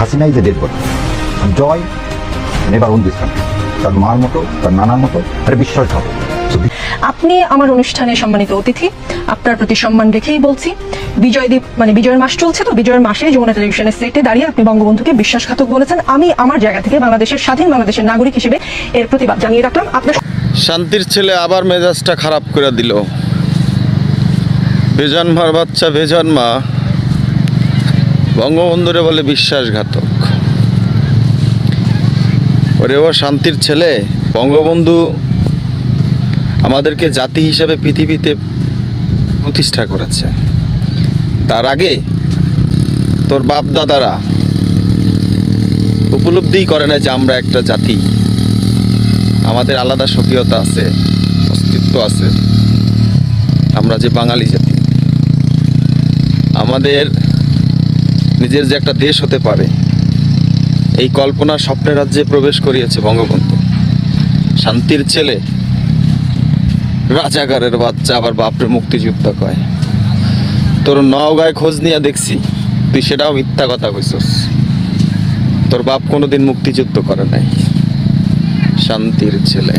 Hasina is a dead body Joy never own this country তার মার মতো তার নানার মতো আরে বিশ্বাসঘাত So, আপনি আমার অনুষ্ঠানে সম্মানিত অতিথি। আপনার প্রতি সম্মান রেখেই বলছি। বিজয় দীপ মানে বিজয়ের মাস চলছে তো বিজয়ের মাসে যমুনা টেলিভিশনের সেটে দাঁড়িয়ে আপনি বঙ্গবন্ধুকে বিশ্বাসঘাতক বলেছেন। আমি আমার জায়গা থেকে বাংলাদেশের স্বাধীন বাংলাদেশের নাগরিক হিসেবে এর প্রতিবাদ জানিয়ে রাখলাম। আপনার শান্তির ছেলে আবার মেজাজটা খারাপ করে দিল। বেজন্মার বাচ্চা বেজন্মা বঙ্গবন্ধুরে বলে বিশ্বাসঘাতক। ওরে ও শান্তির ছেলে, বঙ্গবন্ধু আমাদেরকে জাতি হিসাবে পৃথিবীতে প্রতিষ্ঠা করেছে। তার আগে তোর বাপ দাদারা উপলব্ধিই করে না যে আমরা একটা জাতি। আমাদের আলাদা স্বকীয়তা আছে, অস্তিত্ব আছে। আমরা যে বাঙালি জাতি। আমাদের নিজের যে একটা দেশ হতে পারে, এই কল্পনা স্বপ্নের রাজ্যে প্রবেশ করিয়েছে বঙ্গবন্ধু। শান্তির ছেলে, রাজাগারের বাচ্চা আবার বাপরে মুক্তিযুদ্ধ কয়। তোর নওগাঁয় খোঁজ নিয়ে দেখছি, তুই সেটাও মিথ্যা কথা কইছস। তোর বাপ কোনোদিন মুক্তিযুদ্ধ করে নাই। শান্তির ছেলে।